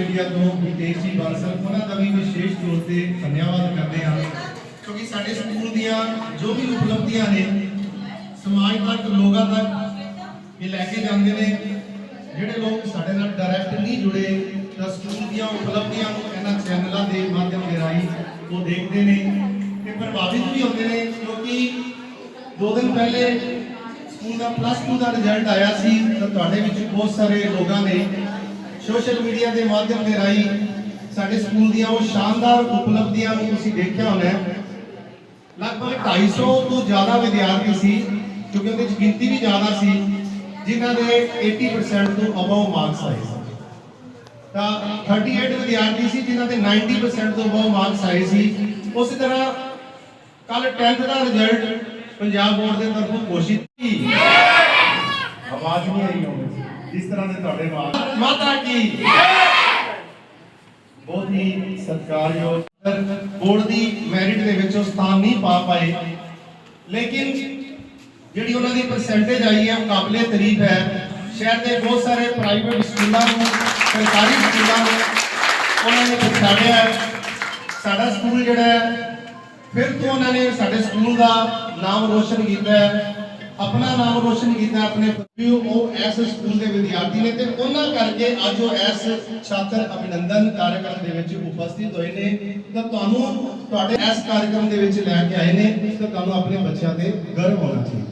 Media ਤੋਂ ਹਿਤੇਸ਼ ਜੀ ਬਾਂਸਲ ਉਹਨਾਂ ਦਾ ਵੀ ਵਿਸ਼ੇਸ਼ ਤੌਰ ਤੇ ਧੰਨਵਾਦ ਕਰਦੇ ਹਾਂ। ਕਿਉਂਕਿ ਸਾਡੇ ਸਕੂਲ ਦੀਆਂ ਜੋ ਵੀ ਉਪਲਬਧੀਆਂ ਨੇ, ਸਮਾਜ ਤੱਕ, ਲੋਕਾਂ ਤੱਕ, ਇਹ ਲੈ ਕੇ ਜਾਂਦੇ ਨੇ। ਜਿਹੜੇ ਲੋਕ ਸਾਡੇ ਨਾਲ ਡਾਇਰੈਕਟ ਨਹੀਂ ਜੁੜੇ, ਤਾਂ ਸਕੂਲ ਦੀਆਂ ਉਪਲਬਧੀਆਂ ਨੂੰ ਇਹਨਾਂ ਚੈਨਲਾਂ ਦੇ ਮਾਧਿਅਮ ਦੇ ਰਾਹੀਂ ਉਹ ਦੇਖਦੇ ਨੇ ਤੇ ਪ੍ਰਭਾਵਿਤ ਵੀ ਹੁੰਦੇ ਨੇ। ਕਿਉਂਕਿ ਦੋ ਦਿਨ ਪਹਿਲੇ ਸਕੂਲ ਦਾ ਪਲੱਸ 2 ਦਾ ਰਿਜ਼ਲਟ ਆਇਆ ਸੀ, ਤਾਂ ਤੁਹਾਡੇ ਵਿੱਚ ਬਹੁਤ ਸਾਰੇ ਲੋਕਾਂ ਨੇ ਸੋਸ਼ਲ ਮੀਡੀਆ ਦੇ ਮਾਧਿਅਮ ਦੇ ਰਾਹੀਂ ਸਾਡੇ ਸਕੂਲ ਦੀਆਂ ਉਹ ਸ਼ਾਨਦਾਰ ਉਪਲਬਧੀਆਂ ਨੂੰ ਤੁਸੀਂ ਦੇਖਿਆ ਹੋਣਾ ਹੈ। ਲਗਭਗ 250 ਤੋਂ ਜ਼ਿਆਦਾ ਵਿਦਿਆਰਥੀ ਸੀ ਕਿਉਂਕਿ ਉਹਦੇ ਵਿੱਚ ਗਿਣਤੀ ਵੀ ਜ਼ਿਆਦਾ ਸੀ, ਜਿਨ੍ਹਾਂ ਦੇ 80% ਤੋਂ ਅਬਵ ਮਾਰਕਸ ਆਏ ਸੀ। ਤਾਂ 38 ਵਿਦਿਆਰਥੀ ਸੀ, ਜਿਨ੍ਹਾਂ ਦੇ 90% ਤੋਂ ਅਬਵ ਮਾਰਕਸ ਆਏ ਸੀ। ਉਸੇ ਤਰ੍ਹਾਂ ਕੱਲ 10th ਦਾ ਰਿਜ਼ਲਟ ਪੰਜਾਬ ਬੋਰਡ ਦੇ ਤਰਫੋਂ ਘੋਸ਼ਿਤ ਸੀ। ਆਵਾਜ਼ ਨਹੀਂ ਆਈ ਹੋਵੇ ਜਿਸ ਤਰ੍ਹਾਂ ਦੇ ਤੁਹਾਡੇ ਆਵਾਜ਼ ਮਾਤਾ ਕੀ? ਬਹੁਤ ਹੀ ਸਤਿਕਾਰਯੋਗ ਬੋਰਡ ਦੀ ਮੈਰਿਟ ਦੇ ਵਿੱਚ ਉਹ ਸਥਾਨ ਨਹੀਂ ਪਾ ਪਾਏ। ਲੇਕਿਨ ਜਿਹੜੀ ਉਹਨਾਂ ਦੀ ਪਰਸੈਂਟੇਜ ਆਈ ਹੈ ਉਹ ਕਾਬਲੇ ਤਾਰੀਫ ਹੈ। ਸ਼ਹਿਰ ਦੇ ਬਹੁਤ ਸਾਰੇ ਪ੍ਰਾਈਵੇਟ ਸਕੂਲਾਂ ਨੂੰ ਸਰਕਾਰੀ ਸਕੂਲਾਂ ਨੂੰ ਉਹਨਾਂ ਨੇ ਪਛਾੜਿਆ ਹੈ। ਸਾਡਾ ਸਕੂਲ ਜਿਹੜਾ ਹੈ ਫਿਰ ਤੋਂ ਉਹਨਾਂ ਨੇ ਸਾਡੇ ਸਕੂਲ ਦਾ ਨਾਮ ਰੋਸ਼ਨ ਕੀਤਾ ਹੈ। ਆਪਣਾ ਨਾਮ ਰੋਸ਼ਨ ਕੀਤਾ ਆਪਣੇ ਵੀ ਉਹ ਇਸ ਸਕੂਲ ਦੇ ਵਿਦਿਆਰਥੀ ਨੇ ਤੇ ਉਹਨਾਂ ਕਰਕੇ ਅੱਜ ਉਹ ਇਸ ਛਾਤਰ ਅਭਿਨੰਦਨ ਕਾਰਜਕ੍ਰਮ ਦੇ ਵਿੱਚ ਉਪਸਥਿਤ ਹੋਏ ਨੇ। ਤਾਂ ਤੁਹਾਨੂੰ ਤੁਹਾਡੇ ਇਸ ਕਾਰਜਕ੍ਰਮ ਦੇ ਵਿੱਚ ਲੈ ਕੇ ਆਏ ਨੇ, ਤਾਂ ਤੁਹਾਨੂੰ ਆਪਣੇ ਬੱਚਿਆਂ ਤੇ ਗਰਵ ਹੋਣਾ ਚਾਹੀਦਾ।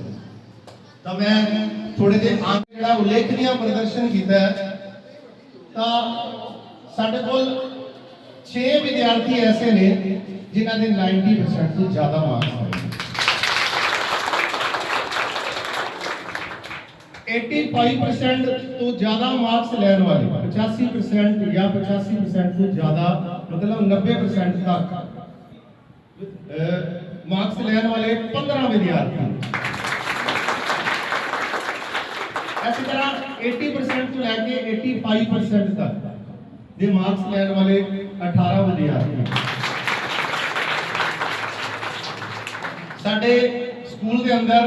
ਤਾਂ ਮੈਂ ਥੋੜੇ ਜਿਹੇ ਅੰਕ ਜਿਹੜਾ ਉਲੇਖਨੀय ਪ੍ਰਦਰਸ਼ਨ ਕੀਤਾ ਤਾਂ ਸਾਡੇ ਕੋਲ 6 ਵਿਦਿਆਰਥੀ ਐਸੇ ਨੇ ਜਿਨ੍ਹਾਂ ਦੇ 90% ਤੋਂ ਜ਼ਿਆਦਾ ਮਾਰਕਸ ਆਏ 85% ਤੋਂ ਜ਼ਿਆਦਾ ਮਾਰਕਸ ਲੈਣ ਵਾਲੇ 85% ਜਾਂ 85% ਤੋਂ ਜ਼ਿਆਦਾ, ਮਤਲਬ 90% ਤੱਕ ਮਾਰਕਸ ਲੈਣ ਵਾਲੇ 15 ਵਿਦਿਆਰਥੀ। ਇਸੇ ਤਰ੍ਹਾਂ 80% ਤੋਂ ਲੈ ਕੇ 85% ਤੱਕ ਦੇ ਮਾਰਕਸ ਲੈਣ ਵਾਲੇ 18 ਵਿਦਿਆਰਥੀ। ਸਾਡੇ ਸਕੂਲ ਦੇ ਅੰਦਰ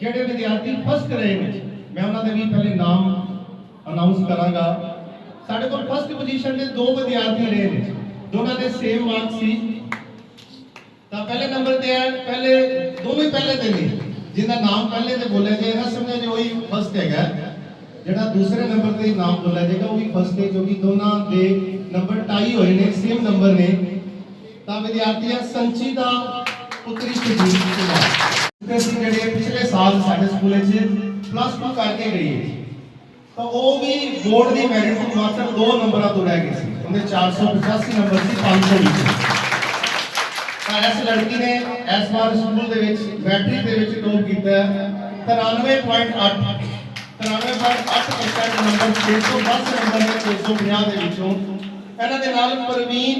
ਜਿਹੜੇ ਵਿਦਿਆਰਥੀ ਫਸਟ ਰਹੇ ਨੇ ਮੈਂ ਉਹਨਾਂ ਦੇ ਵੀ ਪਹਿਲੇ ਨਾਮ ਅਨਾਉਂਸ ਕਰਾਂਗਾ। ਸਾਡੇ ਕੋਲ ਫਸਟ ਪੋਜੀਸ਼ਨ ਦੇ ਦੋ ਵਿਦਿਆਰਥੀ ਰਹੇ ਨੇ। ਦੋਨਾਂ ਦੇ ਸੇਮ ਮਾਰਕਸ ਸੀ। ਤਾਂ ਪਹਿਲੇ ਨੰਬਰ ਤੇ ਹੈ, ਪਹਿਲੇ, ਦੋਵੇਂ ਪਹਿਲੇ ਤੇ ਨੇ। ਜਿਹਦਾ ਨਾਮ ਪਹਿਲੇ ਤੇ ਬੋਲਿਆ ਜਾਏਗਾ ਸਮਝਿਆ ਜੇ ਉਹੀ ਫਸਟ ਹੈਗਾ। ਜਿਹੜਾ ਦੂਸਰੇ ਨੰਬਰ ਤੇ ਨਾਮ ਬੋਲਿਆ ਜਾਏਗਾ, ਉਹ ਵੀ ਫਸਟ ਹੈ, ਕਿਉਂਕਿ ਦੋਨਾਂ ਦੇ ਨੰਬਰ ਟਾਈ ਹੋਏ ਨੇ ਸੇਮ ਨੰਬਰ ਨੇ। ਤਾਂ ਵਿਦਿਆਰਥੀਆਂ ਸੰਚਿਤਾ ਪੁੱਤਰੀ ਸੁਜੀਤ ਕੁਮਾਰ। ਤੇ ਅਸੀਂ ਜਿਹੜੇ ਪਿਛਲੇ ਸਾਲ ਸਾਡੇ ਸਕੂਲ ਵਿੱਚ ਪਲੱਸ 2 ਕਰਕੇ ਗਈ ਤਾਂ ਉਹ ਵੀ ਬੋਰਡ ਦੀ ਮੈਰਿਟ ਤੋਂ ਮਾਤਰ 2 ਨੰਬਰਾਂ ਤੋਂ ਰਹਿ ਗਈ ਸੀ। ਉਹਦੇ 485 ਨੰਬਰ ਸੀ 500 ਵਿੱਚ। ਤਾਂ ਇਸ ਲੜਕੀ ਨੇ ਇਸ ਵਾਰ ਸਕੂਲ ਦੇ ਵਿੱਚ ਮੈਟ੍ਰਿਕ ਦੇ ਵਿੱਚ ਟੌਪ ਕੀਤਾ 93.8 93.8% ਨੰਬਰ 610 ਨੰਬਰ ਨੇ 350 ਦੇ ਵਿੱਚੋਂ। ਇਹਨਾਂ ਦੇ ਨਾਲ ਪ੍ਰਵੀਨ,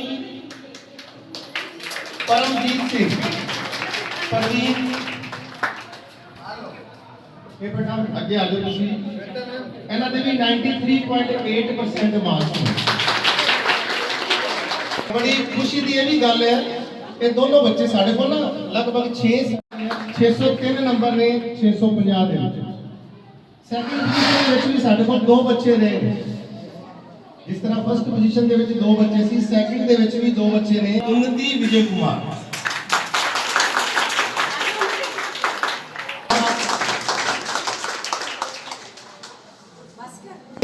ਪਰਮਜੀਤ ਸਿੰਘ। ਪ੍ਰਵੀਨ ਇਹ ਬੇਟਾ ਅੱਗੇ ਆ ਜਾਓ ਤੁਸੀਂ। ਇਹਨਾਂ ਦੇ ਵੀ 93.8% ਮਾਰਕਸ ਬੜੀ ਖੁਸ਼ੀ ਦੀ ਇਹ ਵੀ ਗੱਲ ਹੈ ਇਹ ਦੋਨੋਂ ਬੱਚੇ ਸਾਡੇ ਕੋਲ ਨਾ ਲਗਭਗ 6 603 ਨੰਬਰ ਨੇ 650 ਦੇ ਵਿੱਚ। ਸੈਕਿੰਡ ਪੋਜੀਸ਼ਨ ਦੇ ਵਿੱਚ ਵੀ ਸਾਡੇ ਕੋਲ ਦੋ ਬੱਚੇ ਨੇ। ਜਿਸ ਤਰ੍ਹਾਂ ਫਸਟ ਪੋਜੀਸ਼ਨ ਦੇ ਵਿੱਚ ਦੋ ਬੱਚੇ ਸੀ ਸੈਕਿੰਡ ਦੇ ਵਿੱਚ ਵੀ ਦੋ ਬੱਚੇ ਨੇ। ਉਨਤੀ ਵਿਜੇ ਕੁਮਾਰ।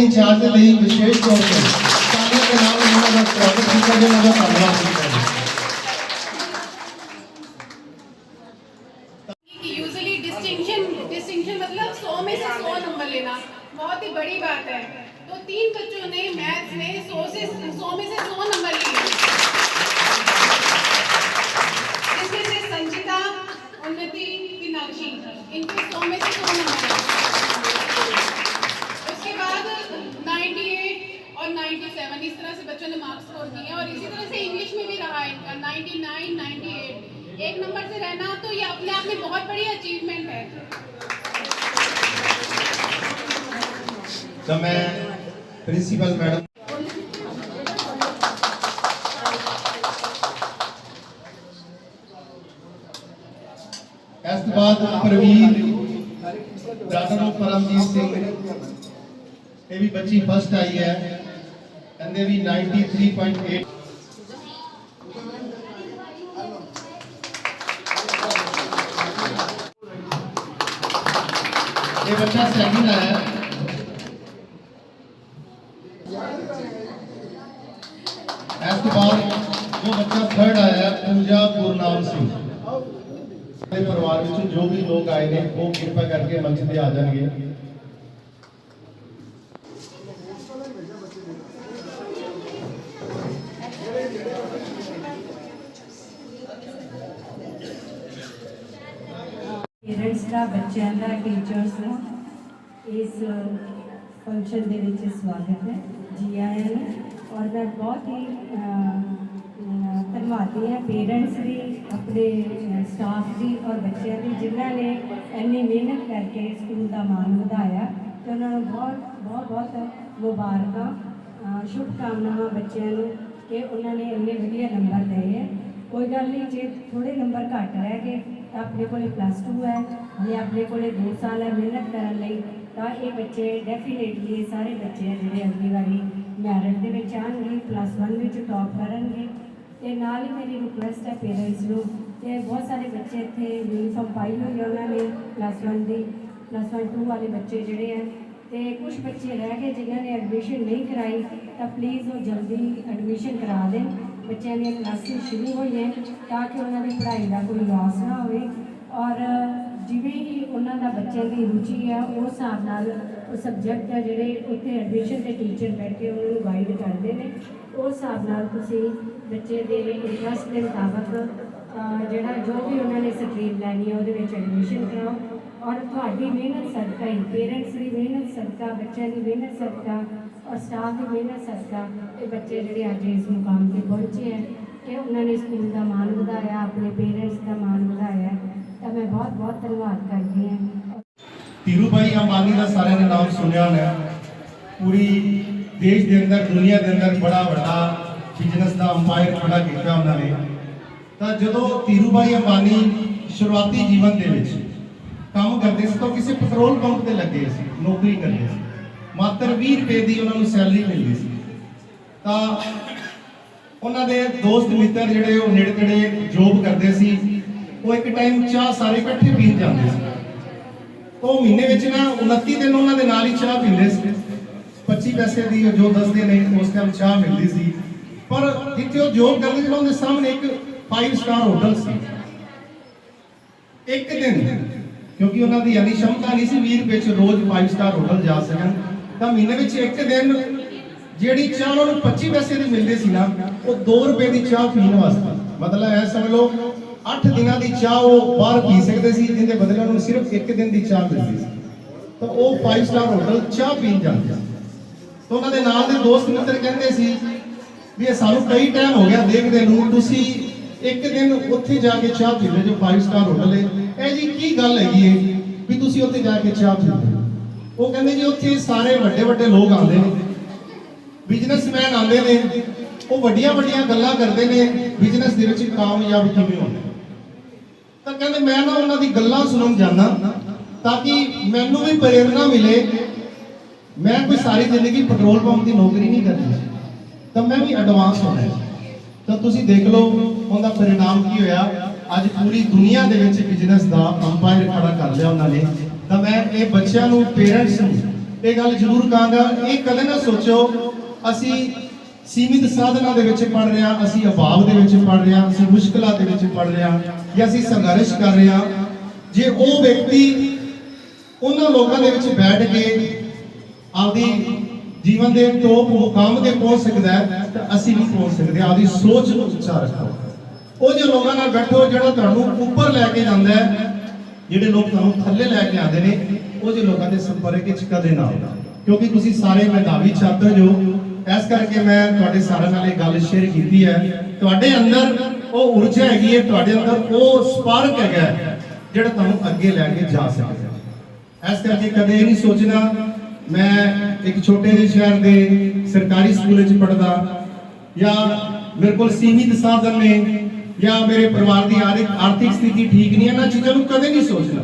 ਇੰਚਾਰਜ ਦੇ ਲਈ ਵਿਸ਼ੇਸ਼ ਤੌਰ ਤੇ ਸਾਡੇ ਦੇ ਨਾਲ ਉਹਨਾਂ ਦਾ ਸਵਾਗਤ ਕੀਤਾ ਗਿਆ ਉਹਨਾਂ ਦਾ ਧੰਨਵਾਦ ਕੀਤਾ ਗਿਆ कि यूजुअली डिस्टिंक्शन डिस्टिंक्शन मतलब 100 में से 100 नंबर लेना बहुत ही बड़ी बात है तो तीन बच्चों ने मैथ्स में 100 से 100 में से 100 नंबर लिए जिसमें से संचिता उन्नति मीनाक्षी इनको 100 में से 100 नंबर और 97 इस तरह से बच्चों ने मार्क्स स्कोर किए और इसी तरह से इंग्लिश में भी रहा है इनका 99 98 एक नंबर से रहना तो ये अपने आप में बहुत बड़ी अचीवमेंट है ਤਾਂ ਮੈਂ ਪ੍ਰਿੰਸੀਪਲ ਮੈਡਮ ਇਸ ਤੋਂ ਬਾਅਦ ਪ੍ਰਵੀਨ ਡਾਕਟਰ ਪਰਮਜੀਤ ਸਿੰਘ ਇਹ ਵੀ ਬੱਚੀ ਫਸਟ ਆਈ ਹੈ ਇਹਨੇ ਇਹਦੇ ਵੀ 93.8 ਇਹ ਬੱਚਾ ਸੈਕਿੰਡ ਆਇਆ ਹੈ। ਇਸ ਤੋਂ ਬਾਅਦ ਜੋ ਬੱਚਾ ਥਰਡ ਆਇਆ ਹੈ, ਪੂਜਾ ਗੁਰਨਾਮ ਸਿੰਘ ਦੇ ਪਰਿਵਾਰ ਵਿੱਚ ਜੋ ਵੀ ਲੋਕ ਆਏ ਨੇ ਉਹ ਕਿਰਪਾ ਕਰਕੇ ਬੱਚਿਆਂ ਦਾ ਟੀਚਰਸ ਦਾ ਇਸ ਫੰਕਸ਼ਨ ਦੇ ਵਿੱਚ ਸਵਾਗਤ ਹੈ ਜੀ ਆਇਆਂ ਨੂੰ। ਔਰ ਮੈਂ ਬਹੁਤ ਹੀ ਧੰਨਵਾਦੀ ਹਾਂ ਪੇਰੈਂਟਸ ਦੀ ਆਪਣੇ ਸਟਾਫ ਦੀ ਔਰ ਬੱਚਿਆਂ ਦੀ ਜਿਨ੍ਹਾਂ ਨੇ ਇੰਨੀ ਮਿਹਨਤ ਕਰਕੇ ਸਕੂਲ ਦਾ ਮਾਣ ਵਧਾਇਆ। ਤੇ ਉਹਨਾਂ ਨੂੰ ਬਹੁਤ ਬਹੁਤ ਬਹੁਤ ਮੁਬਾਰਕਾਂ ਅਹ, ਸ਼ੁਭਕਾਮਨਾਵਾਂ ਬੱਚਿਆਂ ਨੂੰ ਕਿ ਉਹਨਾਂ ਨੇ ਇੰਨੇ ਵਧੀਆ ਨੰਬਰ ਲਏ ਹੈ। ਕੋਈ ਗੱਲ ਨਹੀਂ ਜੇ ਥੋੜੇ ਨੰਬਰ ਘੱਟ ਰਹਿ ਗਏ ਤਾਂ ਆਪਣੇ ਕੋਲੇ ਪਲੱਸ 2 ਹੈ, ਜਾਂ ਆਪਣੇ ਕੋਲੇ 2 ਸਾਲ ਹੈ ਮਿਹਨਤ ਕਰਨ ਲਈ, ਤਾਂ ਇਹ ਬੱਚੇ ਡੈਫੀਨੇਟਲੀ ਸਾਰੇ ਬੱਚੇ ਆ ਜਿਹੜੇ ਅਗਲੀ ਵਾਰੀ ਮੈਰਿਟ ਦੇ ਵਿੱਚ ਆਉਣਗੇ ਪਲੱਸ 1 ਵਿੱਚ ਟੌਪ ਕਰਨਗੇ। ਤੇ ਨਾਲ ਹੀ ਮੇਰੀ ਰਿਕੁਐਸਟ ਹੈ ਪੇਰੈਂਟਸ ਨੂੰ ਕਿ ਬਹੁਤ ਸਾਰੇ ਬੱਚੇ ਇੱਥੇ ਯੂਨੀਫਾਰਮ ਪਾਈ ਹੋਈ ਹੈ ਉਹਨਾਂ ਨੇ ਪਲੱਸ 1 ਦੀ ਪਲੱਸ 1 2 ਵਾਲੇ ਬੱਚੇ ਜਿਹੜੇ ਆ। ਤੇ ਕੁਝ ਬੱਚੇ ਰਹਿ ਗਏ ਜਿਨ੍ਹਾਂ ਨੇ ਐਡਮਿਸ਼ਨ ਨਹੀਂ ਕਰਾਈ, ਤਾਂ ਪਲੀਜ਼ ਉਹ ਜਲਦੀ ਐਡਮਿਸ਼ਨ ਕਰਾ ਦੇਣ। ਬੱਚਿਆਂ ਦੀਆਂ ਕਲਾਸਿਸ ਸ਼ੁਰੂ ਹੋਈਆਂ ਤਾਂ ਕਿ ਉਹਨਾਂ ਦੀ ਪੜ੍ਹਾਈ ਦਾ ਕੋਈ ਲਾਸ ਨਾ ਹੋਵੇ। ਔਰ ਜਿਵੇਂ ਹੀ ਉਹਨਾਂ ਦਾ ਬੱਚਿਆਂ ਦੀ ਰੁਚੀ ਹੈ ਉਸ ਹਿਸਾਬ ਨਾਲ ਉਹ ਸਬਜੈਕਟ ਹੈ ਜਿਹੜੇ ਉੱਥੇ ਐਡਮਿਸ਼ਨ ਦੇ ਟੀਚਰ ਬੈਠ ਕੇ ਉਹਨਾਂ ਨੂੰ ਗਾਈਡ ਕਰਦੇ ਨੇ। ਉਸ ਹਿਸਾਬ ਨਾਲ ਤੁਸੀਂ ਬੱਚੇ ਦੇ ਇੰਟਰਸਟ ਦੇ ਮੁਤਾਬਕ ਜਿਹੜਾ ਜੋ ਵੀ ਉਹਨਾਂ ਨੇ ਸਟਰੀਮ ਲੈਣੀ ਹੈ ਉਹਦੇ ਵਿੱਚ ਐਡਮਿਸ਼ਨ ਕਰਾਓ। ਔਰ ਤੁਹਾਡੀ ਮਿਹਨਤ ਸਦਕਾ, ਹੀ ਪੇਰੈਂਟਸ ਦੀ ਮਿਹਨਤ ਸਦਕਾ, ਬੱਚਿਆਂ ਦੀ ਮਿਹਨਤ ਸਦਕਾ ਔਰ ਸਟਾਫ ਦੀ ਮਿਹਨਤ ਸਦਕਾ ਇਹ ਬੱਚੇ ਜਿਹੜੇ ਅੱਜ ਇਸ ਮੁਕਾਮ ਤੇ ਪਹੁੰਚੇ ਹੈ ਕਿ ਉਹਨਾਂ ਨੇ ਸਕੂਲ ਦਾ ਮਾਣ ਵਧਾਇਆ, ਆਪਣੇ ਪੇਰੈਂਟਸ ਦਾ ਮਾਣ ਵਧਾਇਆ ਤਾਂ ਮੈਂ ਬਹੁਤ ਬਹੁਤ ਧੰਨਵਾਦ ਕਰਦੀ ਹਾਂ। ਧੀਰੂ ਭਾਈ ਅੰਬਾਨੀ ਦਾ ਸਾਰਿਆਂ ਨੇ ਨਾਮ ਸੁਣਿਆ ਹੋਣਾ ਪੂਰੀ ਦੇਸ਼ ਦੇ ਅੰਦਰ, ਦੁਨੀਆ ਦੇ ਅੰਦਰ ਬੜਾ ਵੱਡਾ ਬਿਜ਼ਨਸ ਦਾ ਅੰਪਾਇਰ ਖੜਾ ਕੀਤਾ ਉਹਨਾਂ ਨੇ। ਤਾਂ ਜਦੋਂ ਧੀਰੂ ਅੰਬਾਨੀ ਸ਼ੁਰੂਆਤੀ ਜੀਵਨ ਦੇ ਵਿੱਚ ਕੰਮ ਕਰਦੇ ਸੀ ਤਾਂ ਕਿਸੇ ਪੈਟਰੋਲ ਪੰਪ ਤੇ ਲੱਗੇ ਸੀ, ਨੌਕਰੀ ਕਰਦੇ ਸੀ। ਮਾਤਰ 20 ਰੁਪਏ ਦੀ ਉਹਨਾਂ ਨੂੰ ਸੈਲਰੀ ਮਿਲਦੀ ਸੀ। ਤਾਂ ਉਹਨਾਂ ਦੇ ਦੋਸਤ ਮਿੱਤਰ ਜਿਹੜੇ ਉਹ ਨੇੜੇ ਤੇੜੇ ਜੋਬ ਕਰਦੇ ਸੀ, ਉਹ ਇੱਕ ਟਾਈਮ ਚਾਹ ਸਾਰੇ ਇਕੱਠੇ ਪੀ ਜਾਂਦੇ ਸੀ। ਉਹ ਮਹੀਨੇ ਵਿੱਚ ਨਾ 29 ਦਿਨ ਉਹਨਾਂ ਦੇ ਨਾਲ ਹੀ ਚਾਹ ਪੀਂਦੇ ਸੀ। 25 ਪੈਸੇ ਦੀ ਜੋ ਦੱਸਦੇ ਨੇ, ਉਸ ਟਾਈਮ ਚਾਹ ਮਿਲਦੀ ਸੀ। ਪਰ ਜਿੱਥੇ ਉਹ ਜੋਬ ਕਰਦੇ ਸੀ ਨਾ, ਉਹਦੇ ਸਾਹਮਣੇ ਇੱਕ 5 ਸਟਾਰ ਹੋਟਲ ਸੀ। ਇੱਕ ਦਿਨ, ਕਿਉਂਕਿ ਉਹਨਾਂ ਦੀ ਯਾਨੀ ਸ਼ਮਤਾ ਨਹੀਂ ਸੀ 20 ਰੁਪਏ ਚ ਰੋਜ਼ 5 ਸਟਾਰ ਹੋਟਲ ਜਾ ਸਕਣ। ਤਾਂ ਮਹੀਨੇ ਵਿੱਚ ਇੱਕ ਦਿਨ ਜਿਹੜੀ ਚਾਹ ਉਹਨਾਂ ਨੂੰ 25 ਪੈਸੇ ਦੀ ਮਿਲਦੀ ਸੀ ਨਾ, ਉਹ 2 ਰੁਪਏ ਦੀ ਚਾਹ ਪੀਣ ਵਾਸਤੇ। ਮਤਲਬ ਐ ਸਮਝ ਲਓ 8 ਦਿਨਾਂ ਦੀ ਚਾਹ ਉਹ ਬਾਹਰ ਪੀ ਸਕਦੇ ਸੀ, ਜਿਹਦੇ ਬਦਲੇ ਉਹਨਾਂ ਨੂੰ ਸਿਰਫ ਇੱਕ ਦਿਨ ਦੀ ਚਾਹ ਮਿਲਦੀ ਸੀ। ਤਾਂ ਉਹ 5 ਸਟਾਰ ਹੋਟਲ ਚਾਹ ਪੀਣ ਜਾਂਦੇ ਤਾਂ ਉਹਨਾਂ ਦੇ ਨਾਲ ਦੇ ਦੋਸਤ ਮਿੱਤਰ ਕਹਿੰਦੇ ਸੀ ਵੀ ਇਹ ਸਾਨੂੰ ਕਈ ਟਾਈਮ ਹੋ ਗਿਆ ਦੇਖਦੇ ਨੂੰ, ਤੁਸੀਂ ਇੱਕ ਦਿਨ ਉੱਥੇ ਜਾ ਕੇ ਚਾਹ ਪੀਂਦੇ ਜੋ 5 ਸਟਾਰ ਹੋਟਲ ਹੈ। ਇਹ ਜੀ ਕੀ ਗੱਲ ਹੈਗੀ ਹੈ ਵੀ ਤੁਸੀਂ ਉੱਥੇ ਜਾ ਕੇ ਚਾਹ ਪੀਂਦੇ ਹੋ? ਉਹ ਕਹਿੰਦੇ ਜੀ, ਉੱਥੇ ਸਾਰੇ ਵੱਡੇ ਵੱਡੇ ਲੋਕ ਆਉਂਦੇ ਨੇ। ਬਿਜ਼ਨਸਮੈਨ ਆਉਂਦੇ ਨੇ। ਉਹ ਵੱਡੀਆਂ ਵੱਡੀਆਂ ਗੱਲਾਂ ਕਰਦੇ ਨੇ ਬਿਜ਼ਨਸ ਦੇ ਵਿੱਚ ਕਾਮਯਾਬ ਕਿਵੇਂ ਹੋਣਾ। ਤਾਂ ਕਹਿੰਦੇ, ਮੈਂ ਨਾ ਉਹਨਾਂ ਦੀ ਗੱਲਾਂ ਸੁਣਨ ਜਾਂਦਾ, ਤਾਂ ਕਿ ਮੈਨੂੰ ਵੀ ਪ੍ਰੇਰਣਾ ਮਿਲੇ। ਮੈਂ ਕੋਈ ਸਾਰੀ ਜ਼ਿੰਦਗੀ ਪੈਟਰੋਲ ਪੰਪ ਦੀ ਨੌਕਰੀ ਨਹੀਂ ਕਰਨੀ। ਤਾਂ ਮੈਂ ਵੀ ਐਡਵਾਂਸ ਹੋਣਾ ਤਾਂ ਤੁਸੀਂ ਦੇਖ ਲਓ, ਉਹਦਾ ਪਰਿਣਾਮ ਕੀ ਹੋਇਆ। ਅੱਜ ਪੂਰੀ ਦੁਨੀਆ ਦੇ ਵਿੱਚ ਬਿਜ਼ਨਸ ਦਾ ਅੰਪਾਇਰ ਖੜਾ ਕਰ ਲਿਆ ਉਹਨਾਂ ਨੇ। ਤਾਂ ਮੈਂ ਇਹ ਬੱਚਿਆਂ ਨੂੰ ਪੇਰੈਂਟਸ ਨੂੰ ਇਹ ਗੱਲ ਜ਼ਰੂਰ ਕਹਾਂਗਾ, ਇਹ ਕਦੇ ਨਾ ਸੋਚੋ ਅਸੀਂ ਸੀਮਿਤ ਸਾਧਨਾਂ ਦੇ ਵਿੱਚ ਪੜ ਰਹੇ ਹਾਂ, ਅਸੀਂ ਅਭਾਵ ਦੇ ਵਿੱਚ ਪੜ ਰਹੇ ਹਾਂ, ਅਸੀਂ ਮੁਸ਼ਕਲਾਂ ਦੇ ਵਿੱਚ ਪੜ ਰਹੇ ਹਾਂ, ਜਾਂ ਅਸੀਂ ਸੰਘਰਸ਼ ਕਰ ਰਹੇ ਹਾਂ। ਜੇ ਉਹ ਵਿਅਕਤੀ ਉਹਨਾਂ ਲੋਕਾਂ ਦੇ ਵਿੱਚ ਬੈਠ ਕੇ ਆਪਦੀ ਜੀਵਨ ਦੇ ਟੋਪ ਮੁਕਾਮ ਤੇ ਪਹੁੰਚ ਸਕਦਾ ਹੈ, ਤਾਂ ਅਸੀਂ ਵੀ ਪਹੁੰਚ ਸਕਦੇ। ਹਾਂ ਆਪਦੀ ਸੋਚ ਨੂੰ ਉੱਚਾ ਰੱਖੋ। ਉਹ ਜੇ ਲੋਕਾਂ ਨਾਲ ਬੈਠੋ, ਜਿਹੜਾ ਤੁਹਾਨੂੰ ਉੱਪਰ ਲੈ ਕੇ ਜਾਂਦਾ ਹੈ ਜਿਹੜੇ ਲੋਕ ਤੁਹਾਨੂੰ ਥੱਲੇ ਲੈ ਕੇ ਆਉਂਦੇ ਨੇ, ਉਹ ਜੇ ਲੋਕਾਂ ਦੇ ਸੰਪਰਕ ਵਿੱਚ ਕਦੇ ਨਾ ਆਓ। ਕਿਉਂਕਿ ਤੁਸੀਂ ਸਾਰੇ ਮੈਧਾਵੀ ਛਾਤਰ ਜੋ, ਇਸ ਕਰਕੇ ਮੈਂ ਤੁਹਾਡੇ ਸਾਰਿਆਂ ਨਾਲ ਇਹ ਗੱਲ ਸ਼ੇਅਰ ਕੀਤੀ ਹੈ। ਤੁਹਾਡੇ ਅੰਦਰ ਉਹ ਊਰਜਾ ਹੈਗੀ ਹੈ, ਤੁਹਾਡੇ ਅੰਦਰ ਉਹ ਸਪਾਰਕ ਹੈਗਾ ਜਿਹੜਾ ਤੁਹਾਨੂੰ ਅੱਗੇ ਲੈ ਕੇ ਜਾ ਸਕਦਾ ਇਸ ਕਰਕੇ ਕਦੇ ਇਹ ਨਹੀਂ ਸੋਚਣਾ, ਮੈਂ ਇੱਕ ਛੋਟੇ ਜਿਹੇ ਸ਼ਹਿਰ ਦੇ ਸਰਕਾਰੀ ਸਕੂਲ ਵਿੱਚ ਪੜਦਾ ਜਾਂ ਮੇਰੇ ਕੋਲ ਸੀਮਿਤ ਸਾਧਨ ਨੇ ਜਾਂ ਮੇਰੇ ਪਰਿਵਾਰ ਦੀ ਆਰਥਿਕ ਆਰਥਿਕ ਸਥਿਤੀ ਠੀਕ ਨਹੀਂ ਹੈ ਇਹਨਾਂ ਚੀਜ਼ਾਂ ਨੂੰ ਕਦੇ ਨਹੀਂ ਸੋਚਣਾ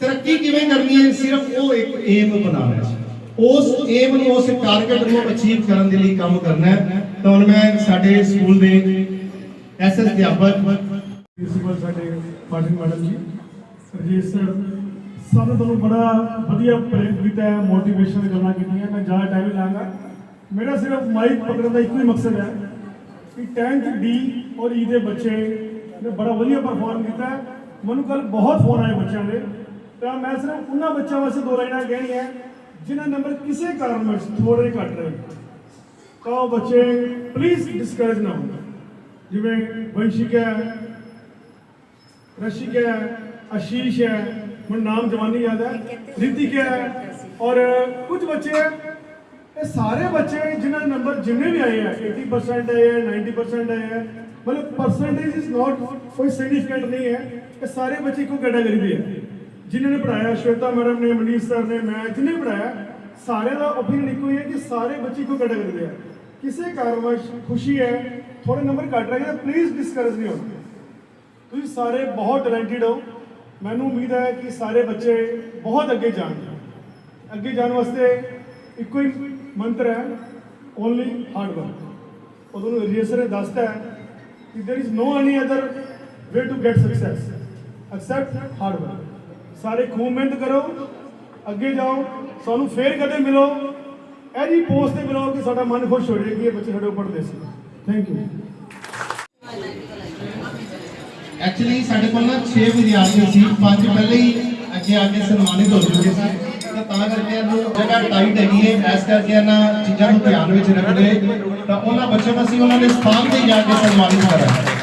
ਤਰੱਕੀ ਕਿਵੇਂ ਕਰਨੀ ਹੈ, ਸਿਰਫ ਉਹ ਇੱਕ ਏਮ ਬਣਾਉਣਾ ਹੈ। ਉਸ ਏਮ ਨੂੰ, ਉਸ ਟਾਰਗੇਟ ਨੂੰ ਅਚੀਵ ਕਰਨ ਦੇ ਲਈ ਕੰਮ ਕਰਨਾ ਹੈ। ਤਾਂ ਹੁਣ ਮੈਂ ਸਾਡੇ ਸਕੂਲ ਦੇ ਐਸਐਸ ਅਧਿਆਪਕ ਪ੍ਰਿੰਸੀਪਲ ਸਾਡੇ ਪਾਟਿਲ ਮੈਡਮ ਜੀ, ਰਜੇਸ਼ ਸਰ ਸਾਨੂੰ ਤੁਹਾਨੂੰ ਬੜਾ ਵਧੀਆ ਪ੍ਰੇਰਿਤ ਕੀਤਾ ਹੈ ਮੋਟੀਵੇਸ਼ਨ ਗੱਲਾਂ ਕੀਤੀਆਂ, ਮੈਂ ਜ਼ਿਆਦਾ ਟਾਈਮ ਲਾਂਗਾ। ਮੇਰਾ ਸਿਰਫ ਮਾਈਕ ਪਕੜਨ ਦਾ ਇੱਕੋ ਹੀ ਮਕਸਦ ਹੈ ਵੀ 10th ਡੀ ਔਰ ਈ ਦੇ ਬੱਚੇ ਨੇ ਬੜਾ ਵਧੀਆ ਪਰਫਾਰਮ ਕੀਤਾ। ਮੈਨੂੰ ਕੱਲ ਬਹੁਤ ਫੋਨ ਆਏ ਬੱਚਿਆਂ ਦੇ। ਤਾਂ ਮੈਂ ਸਿਰਫ ਉਹਨਾਂ ਬੱਚਿਆਂ ਵਾਸਤੇ ਦੋ ਲਾਈਨਾਂ ਕਹਿਣੀਆਂ ਜਿਨ੍ਹਾਂ ਨੰਬਰ ਕਿਸੇ ਕਾਰਨ ਵਿੱਚ ਥੋੜੇ ਘੱਟ ਰਹੇ। ਤਾਂ ਉਹ ਬੱਚੇ ਪਲੀਜ਼ ਡਿਸਕਰੇਜ ਨਾ ਹੋ ਜਿਵੇਂ ਵੰਸ਼ਿਕ ਹੈ ਰਸ਼ਿਕ ਹੈ ਆਸ਼ੀਸ਼ ਹੈ ਹੁਣ ਨਾਮ ਜਵਾਨੀ ਯਾਦ ਹੈ ਰਿਤਿਕ ਹੈ ਔਰ ਕੁਝ ਬੱਚੇ ਇਹ ਸਾਰੇ ਬੱਚੇ ਜਿਨ੍ਹਾਂ ਦੇ ਨੰਬਰ ਜਿੰਨੇ ਵੀ ਆਏ ਆ 80% ਆਏ ਆ 90% ਆਏ ਆ, ਮਤਲਬ ਪਰਸੈਂਟੇਜ ਇਜ਼ ਨਾਟ ਕੋਈ ਸਿਗਨੀਫੀਕੈਂਟ ਨਹੀਂ ਹੈ। ਇਹ ਸਾਰੇ ਬੱਚੇ ਇੱਕੋ ਕੈਟਾਗਰੀ ਦੇ ਆ। ਜਿਨ੍ਹਾਂ ਨੇ ਪੜਾਇਆ ਸ਼ਵੇਤਾ ਮੈਡਮ ਨੇ, ਮਨੀਸ਼ ਸਰ ਨੇ, ਮੈਂ ਜਿਨ੍ਹਾਂ ਪੜਾਇਆ ਸਾਰਿਆਂ ਦਾ ਓਪੀਨੀਅਨ ਇੱਕੋ ਹੀ ਹੈ ਕਿ ਸਾਰੇ ਬੱਚੇ ਇੱਕੋ ਕੈਟਾਗਰੀ ਦੇ ਆ। ਕਿਸੇ ਕਾਰਵਾਸ਼ ਖੁਸ਼ੀ ਹੈ ਥੋੜੇ ਨੰਬਰ ਘੱਟ ਰਹੇ ਤਾਂ ਪਲੀਜ਼ ਡਿਸਕਰੇਜ ਨਹੀਂ ਹੋ ਤੁਸੀਂ ਸਾਰੇ ਬਹੁਤ ਟੈਲੈਂਟਡ ਹੋ। ਮੈਨੂੰ ਉਮੀਦ ਹੈ ਕਿ ਸਾਰੇ ਬੱਚੇ ਬਹੁਤ ਅੱਗੇ ਜਾਣਗੇ। ਅੱਗੇ ਜਾਣ ਵਾਸਤੇ ਇੱਕੋ ਹੀ ਮੰਤਰ ਹੈ ਓਨਲੀ ਹਾਰਡ ਵਰਕ ਉਹ ਤੁਹਾਨੂੰ ਰਜਿਸਟਰ ਨੇ ਦੱਸਤਾ ਹੈ ਕਿ there is no any other way to get success except hard work ਸਾਰੇ ਖੂਬ ਮਿਹਨਤ ਕਰੋ ਅੱਗੇ ਜਾਓ ਸਾਨੂੰ ਫੇਰ ਕਦੇ ਮਿਲੋ ਐਜੀ ਪੋਸਟ ਤੇ ਮਿਲੋ ਕਿ ਸਾਡਾ ਮਨ ਖੁਸ਼ ਹੋ ਜਾਏ ਕਿ ਇਹ ਬੱਚੇ ਸਾਡੇ ਉੱਪਰ ਦੇ ਸੀ ਥੈਂਕ ਯੂ ਐਕਚੁਅਲੀ ਸਾਡੇ ਕੋਲ ਨਾ 6 ਵਿਦਿਆਰਥੀ ਸੀ ਪੰਜ ਪਹਿਲੇ ਹੀ ਅੱਗੇ ਆ ਕੇ ਸਨਮਾਨਿਤ ਹੋ ਚੁੱਕੇ ਸੀ ਤਾਂ ਕਰਕੇ ਇਹਨੂੰ ਜਗ੍ਹਾ ਟਾਈਟ ਹੈਗੀ ਹੈ। ਇਸ ਕਰਕੇ ਇਹਨਾਂ ਚੀਜ਼ਾਂ ਨੂੰ ਧਿਆਨ ਵਿੱਚ ਰੱਖਦੇ। ਤਾਂ ਉਹਨਾਂ ਬੱਚਿਆਂ ਨੂੰ ਅਸੀਂ ਉਹਨਾਂ ਦੇ ਸਥਾਨ ਤੇ ਜਾ ਕੇ ਸਨਮਾਨਿਤ ਕਰਾਂਗੇ।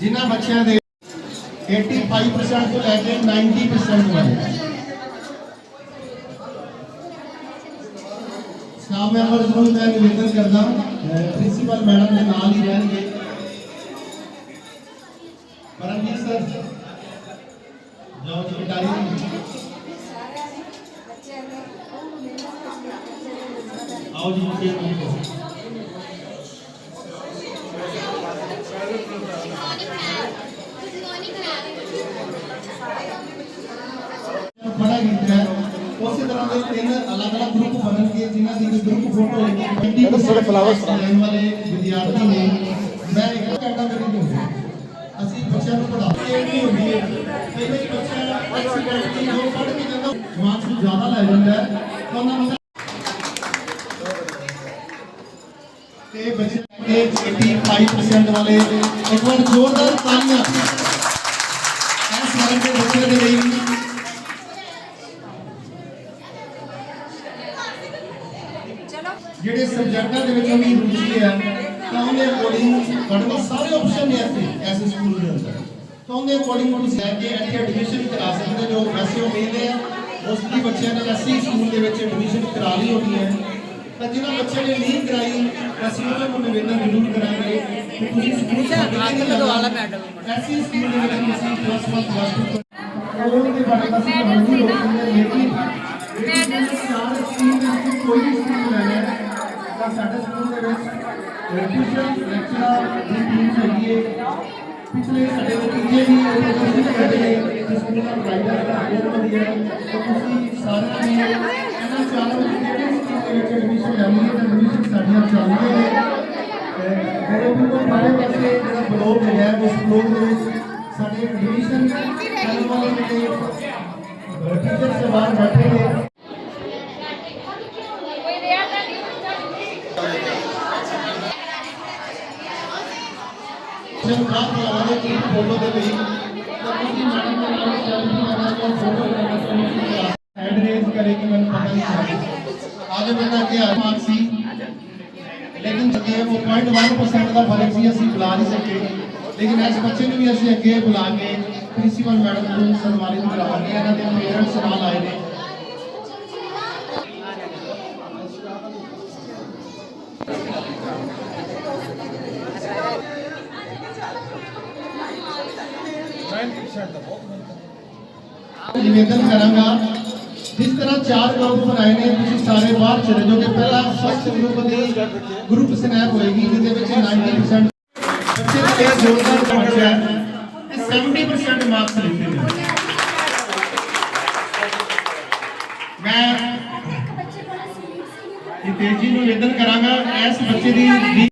ਜਿਨ੍ਹਾਂ ਬੱਚਿਆਂ ਦੇ 85% ਤੋਂ ਲੈ ਕੇ 90% ਵਾਲੇ ਸਟਾਫ ਮੈਂਬਰਸ ਨੂੰ ਮੈਂ ਨਿਵੇਦਨ ਕਰਦਾ। ਪ੍ਰਿੰਸੀਪਲ ਮੈਡਮ ਦੇ ਨਾਲ ਹੀ ਰਹਿਣਗੇ। ਪਰਮਜੀਤ ਸਰ ਜਾਓ ਜੀ ਕਟਾਰੀ ਆਓ ਜੀ ਮੁਕੇ ਨੂੰ ਬੜਾ ਗੀਤ ਹੈ ਉਸੇ ਤਰ੍ਹਾਂ ਦੇ ਤਿੰਨ ਅਲੱਗ-ਅਲੱਗ ਗਰੁੱਪ ਬਣਨਗੇ ਜਿਨ੍ਹਾਂ ਦੀ ਗਰੁੱਪ ਫੋਟੋ ਹੋਏਗੀ 20% ਫਲਾਵਰਸ ਲੈਣ ਵਾਲੇ ਵਿਦਿਆਰਥੀ ਨੇ ਮੈਂ ਇੱਕ ਘੰਟਾ ਮੇਰੀ ਨਹੀਂ ਹੁੰਦੀ ਅਸੀਂ ਬੱਚਿਆਂ ਨੂੰ ਪੜ੍ਹਾਉਂਦੇ ਇਹ ਨਹੀਂ ਹੁੰਦੀ ਹੈ ਕਈ ਵਾਰੀ ਬੱਚਾ ਐਕਸੀਡੈਂਟਲੀ ਜੋ ਪੜ੍ਹ ਕੇ ਜਾਂਦਾ ਮਾਰਕਸ ਨੂੰ ਜ਼ਿਆਦਾ ਲੈ ਜਾਂਦਾ ਤਾਂ ਉਹਨਾਂ ਨੂੰ ਤੇ ਬੱਚੇ ਕੇ 85% ਵਾਲੇ ਇੱਕ ਵਾਰ ਜ਼ੋਰਦਾਰ ਤਾਲੀਆਂ ਇਸ ਸਾਰੇ ਦੇ ਬੱਚੇ ਦੇ ਲਈ ਜਿਹੜੇ ਸਬਜੈਕਟਾਂ ਦੇ ਵਿੱਚ ਉਹਦੀ ਰੁਚੀ ਹੈ, ਤਾਂ ਉਹਦੇ ਅਕੋਰਡਿੰਗ ਤੁਹਾਡੇ ਕੋਲ ਸਾਰੇ ਆਪਸ਼ਨ ਨੇ ਇੱਥੇ ਐਸੇ ਸਕੂਲ ਦੇ ਅੰਦਰ। ਤਾਂ ਉਹਦੇ ਅਕੋਰਡਿੰਗ ਤੁਸੀਂ ਲੈ ਕੇ ਇੱਥੇ ਐਡਮਿਸ਼ਨ ਕਰਾ ਸਕਦੇ ਹੋ ਵੈਸੇ ਉਮੀਦ ਹੈ ਮੋਸਟਲੀ ਬੱਚਿਆਂ ਨੇ ਅਸੀਂ ਸਕੂਲ ਦੇ ਵਿੱਚ ਐਡਮਿਸ਼ਨ ਕਰਾ ਲਈ ਹੋਣੀ ਹੈ। ਤਾਂ ਜਿਹਨਾਂ ਬੱਚਿਆਂ ਨੇ ਨਹੀਂ ਕਰਾਈ ਅਸੀਂ ਉਹਨਾਂ ਨੂੰ ਨਿਵੇਦਨ ਜ਼ਰੂਰ ਕਰਾਂਗੇ ਕਿ ਤੁਸੀਂ ਸਕੂਲ ਸਾਡੇ ਨਾਲ ਦਵਾਲਾ ਮੈਡਮ। ਐਸੀ ਸਕੂਲ ਦੇ ਵਿੱਚ ਤੁਸੀਂ ਪਲੱਸ 1 ਪਲੱਸ 2 ਉਹ ਦੇ ਬਾਰੇ ਨਹੀਂ ਰੋਕਦੇ ਲੇਕਿਨ ਮੈਡਮ ਸਕੂਲ ਦੇ ਵਿੱਚ ਕੋਈ ਸਕੂਲ ਲੈ ਲੈ ਤਾਂ ਸਾਡੇ ਸਕੂਲ ਦੇ ਵਿੱਚ ਟਿਊਸ਼ਨ ਲੈਕਚਰਰ ਦੀ ਟੀਮ ਹੈਗੀ ਹੈ। ਪਿਛਲੇ ਸਾਡੇ ਨਤੀਜੇ ਵੀ ਪ੍ਰਦਰਸ਼ਿਤ ਕਰਦੇ ਨੇ ਕਿ ਸਕੂਲ ਦਾ ਪੜ੍ਹਾਈ ਦਾ ਜਿਹੜਾ ਬਹੁਤ ਵਧੀਆ ਹੈ ਤੁਸੀਂ ਸਾਰਿਆਂ ਨੇ ਇਹਨਾਂ ਚਾਰਾਂ ਕਿਹੜੇ ਸਕੂਲ ਦੇ ਵਿੱਚ ਐਡਮਿਸ਼ਨ ਲੈਣੀ ਹੈ? ਤਾਂ ਐਡਮਿਸ਼ਨ ਸਾਡੀਆਂ ਚੱਲ ਰਹੀਆਂ ਨੇ ਮੇਰੇ ਵੀ ਕੋਈ ਬਾਰੇ ਪਾਸੇ ਜਿਹੜਾ ਬਲੌਗ ਹੈ ਉਸ ਬਲੌਗ ਦੇ ਵਿੱਚ ਸਾਡੇ ਐਡਮਿਸ਼ਨ ਕਰਨ ਵਾਲੇ ਜਿਹੜੇ ਟੀਚਰ ਸਵਾਲ ਬੈਠੇ ਨੇ ਜਦ ਬਾਤ ਲਾਵਾਂਗੇ ਕਿ ਫੋਟੋ ਦੇ ਲਈ ਤਾਂ ਤੁਸੀਂ ਮੈਡਮ ਦੇ ਨਾਲ ਸੈਲਫੀ ਲੈਣਾ ਜਾਂ ਫੋਟੋ ਲੈਣਾ ਚਾਹੁੰਦੇ ਹੈਂਡ ਰੇਜ਼ ਕਰੇ ਕਿ ਮੈਨੂੰ ਪਤਾ ਨਹੀਂ ਚੱਲਿਆ ਆਗੇ ਬੇਟਾ ਕੀ ਆ ਮਾਰਕ ਸੀ ਲੇਕਿਨ ਜੇ ਉਹ 0.1% ਦਾ ਫ਼ਰਕ ਸੀ ਅਸੀਂ ਬੁਲਾ ਨਹੀਂ ਸਕੇ ਲੇਕਿਨ ਇਸ ਬੱਚੇ ਨੂੰ ਵੀ ਅਸੀਂ ਅੱਗੇ ਬੁਲਾ ਕੇ ਪ੍ਰਿੰਸੀਪਲ ਮੈਡਮ ਨੂੰ ਸਨਮਾਨਿਤ ਕਰਾਵਾਂਗੇ ਇਹਨਾਂ ਦੇ ਪੇਰੈਂਟਸ ਨਾਲ ਆਏ ਨੇ ਨਿਵੇਦਨ ਕਰਾਂਗਾ। ਜਿਸ ਤਰ੍ਹਾਂ ਚਾਰ ਗਰੁੱਪ ਬਣਾਏ ਨੇ ਤੁਸੀਂ ਸਾਰੇ ਬਾਹਰ ਚਲੇ ਜਾਓਗੇ। ਪਹਿਲਾ ਫਸਟ ਗਰੁੱਪ ਦੀ ਗਰੁੱਪ ਸਨੈਪ ਹੋਏਗੀ ਜਿਹਦੇ ਵਿੱਚ 90% ਬੱਚੇ ਦੇ ਜ਼ੋਰਦਾਰ ਪਹੁੰਚਿਆ। ਇਹ 70% ਮਾਰਕਸ ਲਿੱਤੇ ਨੇ। ਮੈਂ ਇੱਕ ਬੱਚੇ ਕੋਲ ਸਵੀਟ ਸੀ ਇਹ ਤੇਜੀ ਨੂੰ ਨਿਵੇਦਨ ਕਰਾਂਗਾ ਇਸ ਬੱਚੇ ਦੀ